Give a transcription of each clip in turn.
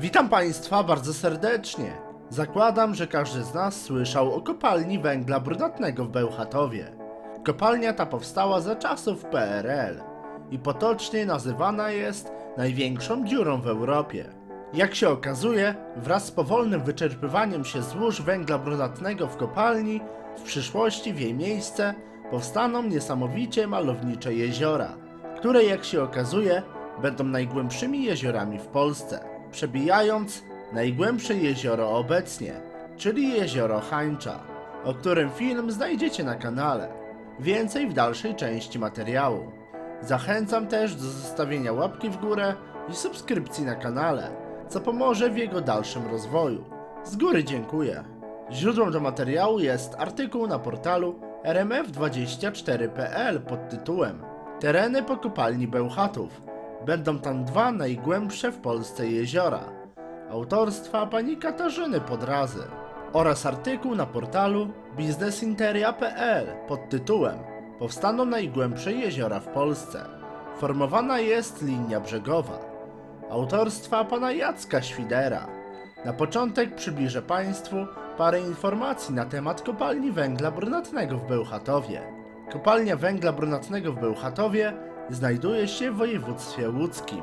Witam Państwa bardzo serdecznie. Zakładam, że każdy z nas słyszał o kopalni węgla brunatnego w Bełchatowie. Kopalnia ta powstała za czasów PRL i potocznie nazywana jest największą dziurą w Europie. Jak się okazuje, wraz z powolnym wyczerpywaniem się złóż węgla brunatnego w kopalni, w przyszłości w jej miejsce powstaną niesamowicie malownicze jeziora, które jak się okazuje będą najgłębszymi jeziorami w Polsce, przebijając najgłębsze jezioro obecnie, czyli jezioro Hańcza, o którym film znajdziecie na kanale. Więcej w dalszej części materiału. Zachęcam też do zostawienia łapki w górę i subskrypcji na kanale, co pomoże w jego dalszym rozwoju. Z góry dziękuję. Źródłem do materiału jest artykuł na portalu rmf24.pl pod tytułem Tereny po kopalni Bełchatów. Będą tam dwa najgłębsze w Polsce jeziora. Autorstwa pani Katarzyny Podrazy. Oraz artykuł na portalu biznesinteria.pl pod tytułem Powstaną najgłębsze jeziora w Polsce. Formowana jest linia brzegowa. Autorstwa pana Jacka Świdera. Na początek przybliżę Państwu parę informacji na temat kopalni węgla brunatnego w Bełchatowie. Kopalnia węgla brunatnego w Bełchatowie znajduje się w województwie łódzkim.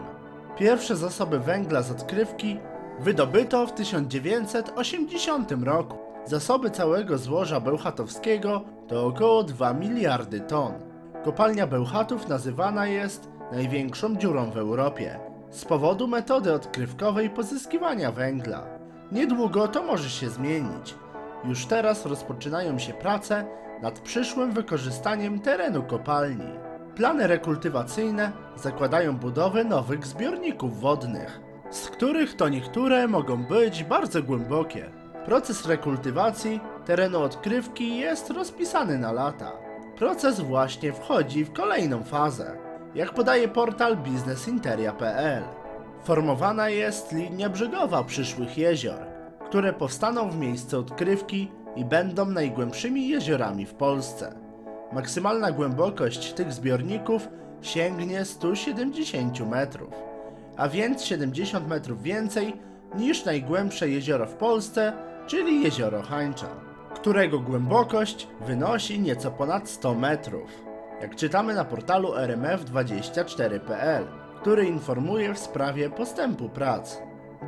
Pierwsze zasoby węgla z odkrywki wydobyto w 1980 roku. Zasoby całego złoża bełchatowskiego to około 2 miliardy ton. Kopalnia Bełchatów nazywana jest największą dziurą w Europie z powodu metody odkrywkowej pozyskiwania węgla. Niedługo to może się zmienić. Już teraz rozpoczynają się prace nad przyszłym wykorzystaniem terenu kopalni. Plany rekultywacyjne zakładają budowę nowych zbiorników wodnych, z których to niektóre mogą być bardzo głębokie. Proces rekultywacji terenu odkrywki jest rozpisany na lata. Proces właśnie wchodzi w kolejną fazę, jak podaje portal biznesinteria.pl. Formowana jest linia brzegowa przyszłych jezior, które powstaną w miejscu odkrywki i będą najgłębszymi jeziorami w Polsce. Maksymalna głębokość tych zbiorników sięgnie 170 metrów, a więc 70 metrów więcej niż najgłębsze jezioro w Polsce, czyli jezioro Hańcza, którego głębokość wynosi nieco ponad 100 metrów. Jak czytamy na portalu rmf24.pl, który informuje w sprawie postępu prac.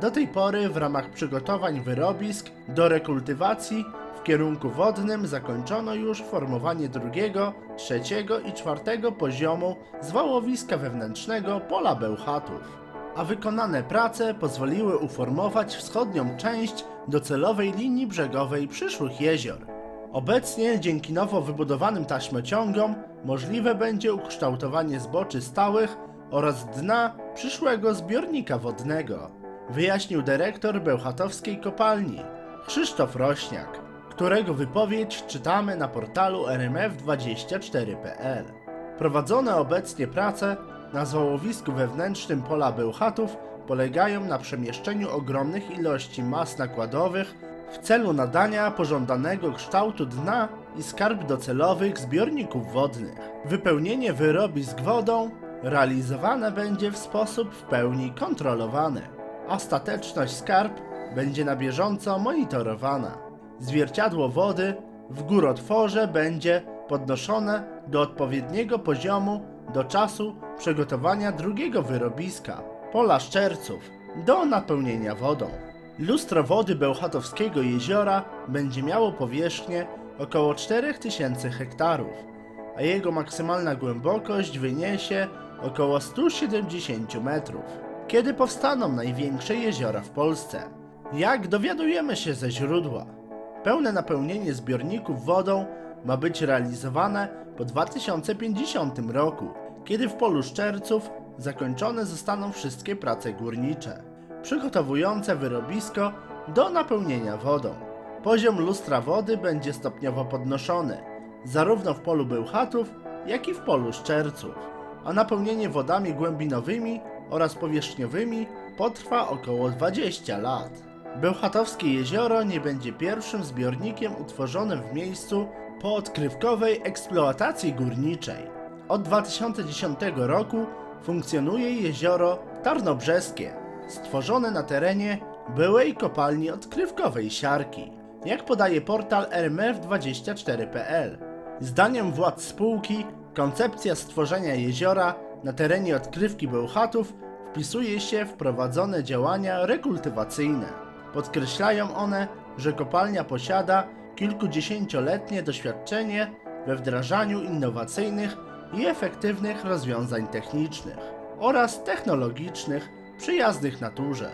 Do tej pory w ramach przygotowań wyrobisk do rekultywacji w kierunku wodnym zakończono już formowanie drugiego, trzeciego i czwartego poziomu zwałowiska wewnętrznego pola Bełchatów. A wykonane prace pozwoliły uformować wschodnią część docelowej linii brzegowej przyszłych jezior. Obecnie dzięki nowo wybudowanym taśmociągom możliwe będzie ukształtowanie zboczy stałych oraz dna przyszłego zbiornika wodnego, wyjaśnił dyrektor Bełchatowskiej Kopalni Krzysztof Rośniak, którego wypowiedź czytamy na portalu rmf24.pl. Prowadzone obecnie prace na zwałowisku wewnętrznym pola Bełchatów polegają na przemieszczeniu ogromnych ilości mas nakładowych w celu nadania pożądanego kształtu dna i skarb docelowych zbiorników wodnych. Wypełnienie wyrobisk wodą realizowane będzie w sposób w pełni kontrolowany, a stateczność skarb będzie na bieżąco monitorowana. Zwierciadło wody w górotworze będzie podnoszone do odpowiedniego poziomu do czasu przygotowania drugiego wyrobiska, pola szczerców, do napełnienia wodą. Lustro wody Bełchatowskiego jeziora będzie miało powierzchnię około 4000 hektarów, a jego maksymalna głębokość wyniesie około 170 metrów. Kiedy powstaną największe jeziora w Polsce? Jak dowiadujemy się ze źródła? Pełne napełnienie zbiorników wodą ma być realizowane po 2050 roku, kiedy w polu Szczerców zakończone zostaną wszystkie prace górnicze, przygotowujące wyrobisko do napełnienia wodą. Poziom lustra wody będzie stopniowo podnoszony, zarówno w polu Bełchatów, jak i w polu Szczerców, a napełnienie wodami głębinowymi oraz powierzchniowymi potrwa około 20 lat. Bełchatowskie jezioro nie będzie pierwszym zbiornikiem utworzonym w miejscu po odkrywkowej eksploatacji górniczej. Od 2010 roku funkcjonuje jezioro Tarnobrzeskie, stworzone na terenie byłej kopalni odkrywkowej Siarki. Jak podaje portal rmf24.pl. Zdaniem władz spółki, koncepcja stworzenia jeziora na terenie odkrywki Bełchatów wpisuje się w prowadzone działania rekultywacyjne. Podkreślają one, że kopalnia posiada kilkudziesięcioletnie doświadczenie we wdrażaniu innowacyjnych i efektywnych rozwiązań technicznych oraz technologicznych przyjaznych naturze,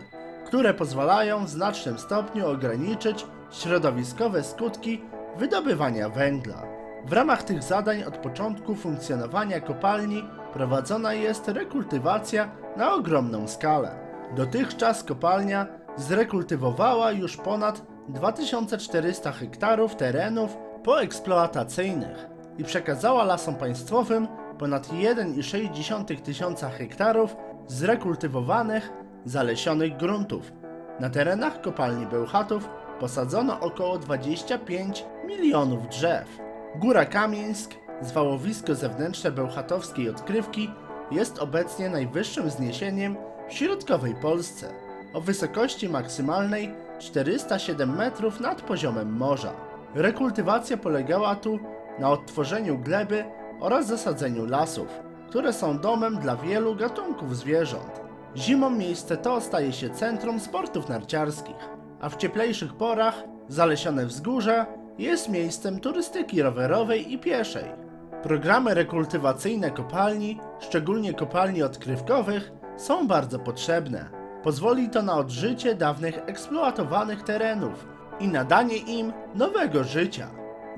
które pozwalają w znacznym stopniu ograniczyć środowiskowe skutki wydobywania węgla. W ramach tych zadań od początku funkcjonowania kopalni prowadzona jest rekultywacja na ogromną skalę. Dotychczas kopalnia zrekultywowała już ponad 2400 hektarów terenów poeksploatacyjnych i przekazała lasom państwowym ponad 1,6 tysiąca hektarów zrekultywowanych, zalesionych gruntów. Na terenach kopalni Bełchatów posadzono około 25 milionów drzew. Góra Kamieńsk, zwałowisko zewnętrzne bełchatowskiej odkrywki, jest obecnie najwyższym wzniesieniem w środkowej Polsce, o wysokości maksymalnej 407 metrów nad poziomem morza. Rekultywacja polegała tu na odtworzeniu gleby oraz zasadzeniu lasów, które są domem dla wielu gatunków zwierząt. Zimą miejsce to staje się centrum sportów narciarskich, a w cieplejszych porach zalesione wzgórze jest miejscem turystyki rowerowej i pieszej. Programy rekultywacyjne kopalni, szczególnie kopalni odkrywkowych, są bardzo potrzebne. Pozwoli to na odżycie dawnych eksploatowanych terenów i nadanie im nowego życia.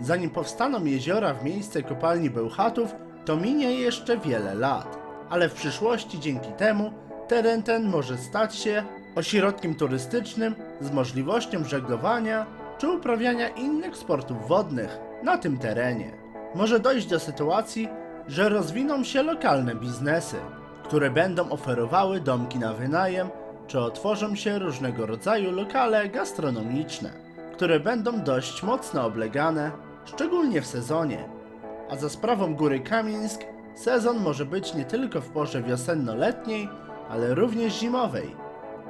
Zanim powstaną jeziora w miejsce kopalni Bełchatów, to minie jeszcze wiele lat, ale w przyszłości dzięki temu teren ten może stać się ośrodkiem turystycznym z możliwością żeglowania czy uprawiania innych sportów wodnych na tym terenie. Może dojść do sytuacji, że rozwiną się lokalne biznesy, które będą oferowały domki na wynajem, czy otworzą się różnego rodzaju lokale gastronomiczne, które będą dość mocno oblegane, szczególnie w sezonie. A za sprawą Góry Kamieńsk sezon może być nie tylko w porze wiosenno-letniej, ale również zimowej,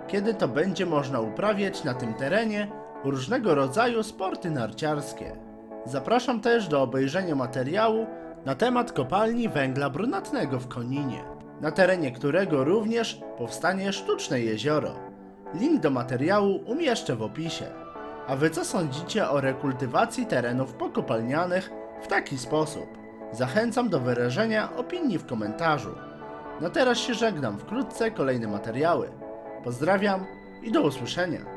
kiedy to będzie można uprawiać na tym terenie różnego rodzaju sporty narciarskie. Zapraszam też do obejrzenia materiału na temat kopalni węgla brunatnego w Koninie, na terenie którego również powstanie sztuczne jezioro. Link do materiału umieszczę w opisie. A wy co sądzicie o rekultywacji terenów pokopalnianych w taki sposób? Zachęcam do wyrażenia opinii w komentarzu. Na teraz się żegnam, wkrótce kolejne materiały. Pozdrawiam i do usłyszenia.